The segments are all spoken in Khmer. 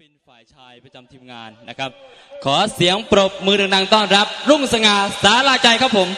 ปินฝ่ายชายประจำทีมงานนะครับ ขอเสียงปรบมือดังๆต้อนรับ รุ่งสง่าสาราใจครับผม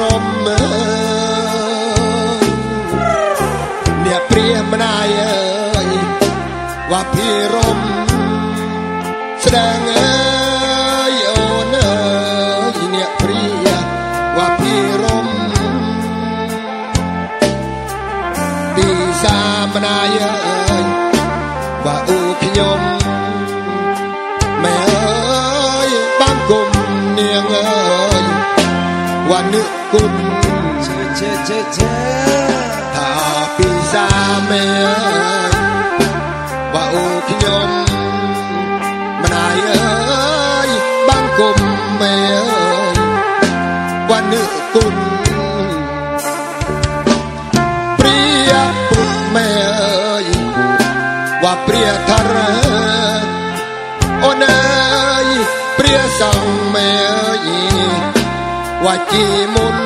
รมเนี่ยเปรียมนายเยว่าพี่รมแสดงเอ้ยโอ้เนยเนี่ยเปรียว่าพี่รมปีสามนายเอ้ ว่านึกกุลเชเชเชเชื่อถ้าปีสามแม่เอ้ยว่าอูขยมมนายเอ้ยบางกลมแม่เอ้ยว่านึกกุลเปรียปุดแม่เอ้ยว่าเปรียทะเรโอนเอ้ยเปรียสังเมเอ้ย វជាមុន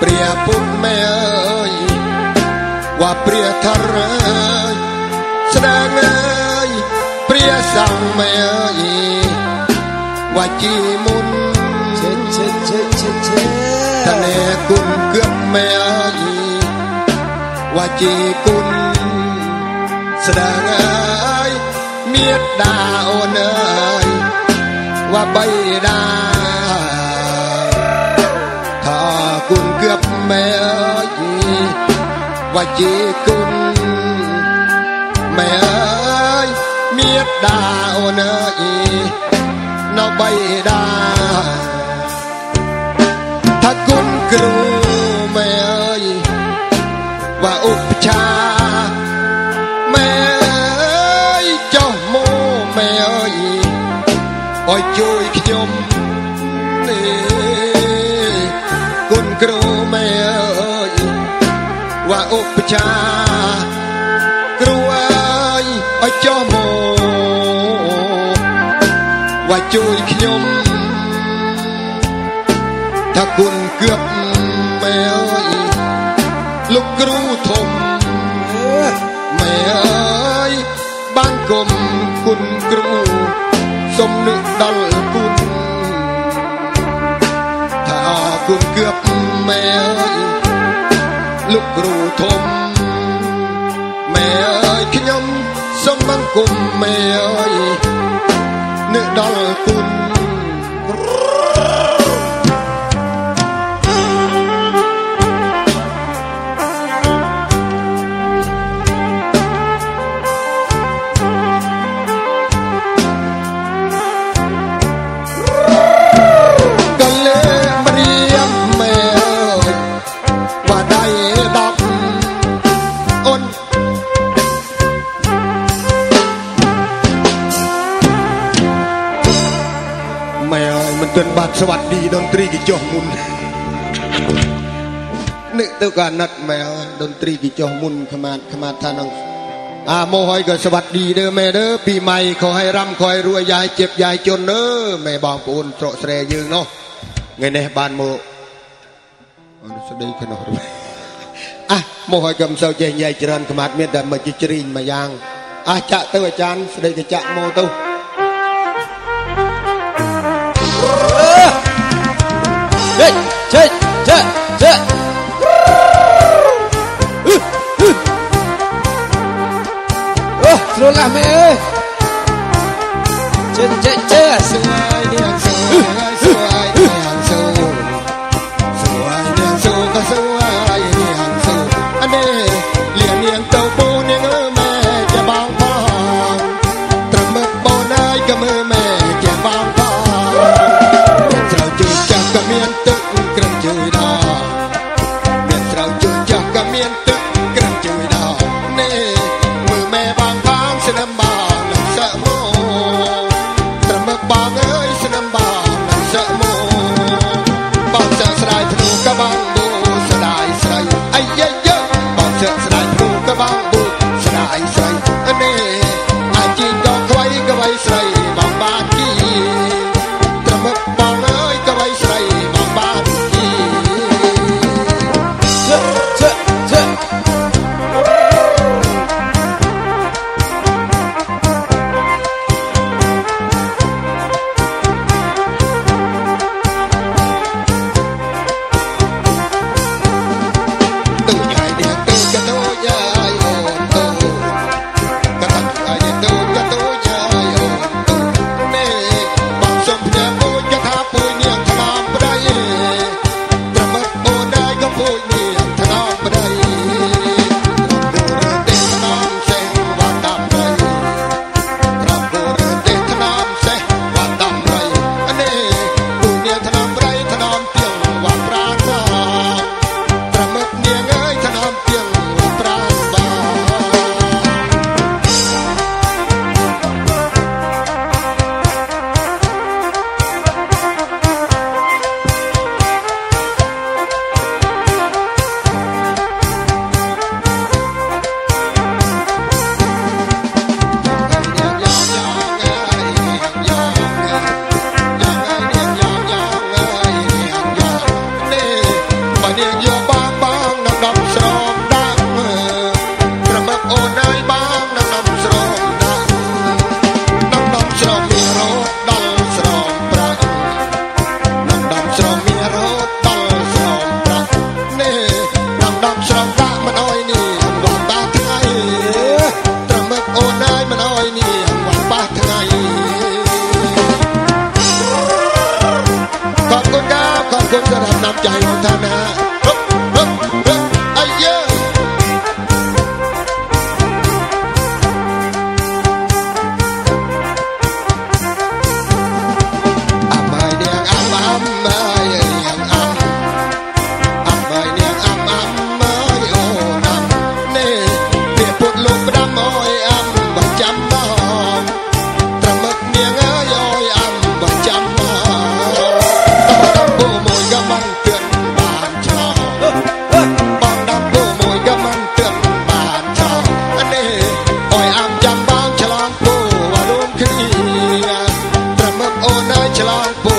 ព្រះពុទ្ធមេអើយវាព្រះធរស្ដាងអើយព្រះសង្ឃមេអើយវាជាមុនជិតជិតជិតជិតជិតតនេគុណគឹបមេអើយវាជាគុណស្ដាងអើយមេត្តាអូនអើយ ว่าใบดาถ้าคุณเกือบแม่อีว่าจีคุณแม่เอ้ยเมียดาโอนเอ้ยนอใบดาถ้าคุณครูไមទេគុណគ្រូមែអើយវាឧបចាគ្រូអើយអោយចុះមកវាជួយខ្ញុំថាគុណគៀបមែអើយលោកគ្រូធំមែអើយបានគុំគុណគ្រូ sống nữ đau cuốn គួងគឿបម៉ែអើយលោកគ្រូធំម៉ែអើយខ្ញុំសូមបង្គំម៉ែអើយនៅដល់គុណ ទិនបាទសวัสดีតន្ត្រីកិច្ចមុននេះទៅកាណិតមែលតន្ត្រីកិច្ចមុនខ្មាតខ្មាតថានឹងអាមកហើយក៏សวัสดีដឺមែដឺពីម៉ៃខោឲ្យរំខោឲ្យរួយយាយជិបយាយជន់ដឺមែបងប្អូនត្រកស្រែយើងនោះថ្ងៃនេះបានមកអនុស្ដីក្នុងអះមកហើយក៏មិនសូវចេះនិយាយច្រើនខ្មាតមានតែមកជិះជ្រីងមួយយ៉ាងអះចាក់ទៅអាចារ្យស្ដីកចាក់មកទៅ 这这这呜呜呜呜呜呜呜呜呜呜呜 knock, knock, knock. Chalak Bo.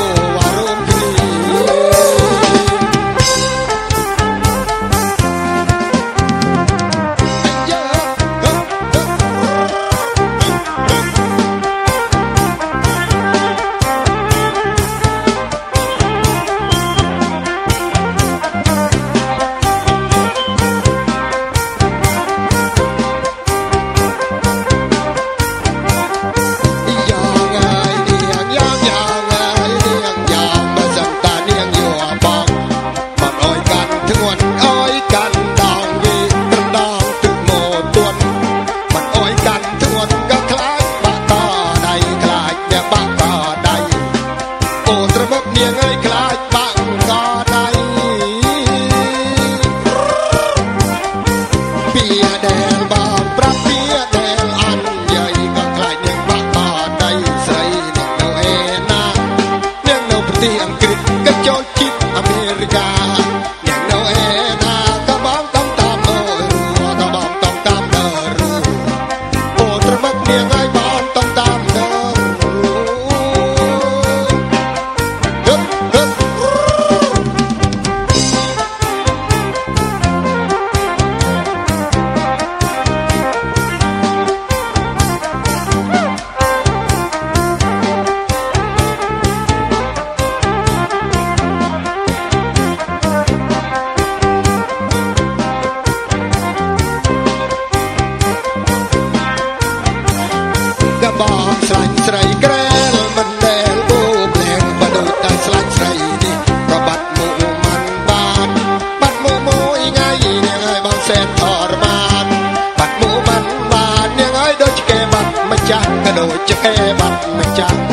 กระโดดจะแค่บังไม่จัง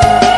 Bye.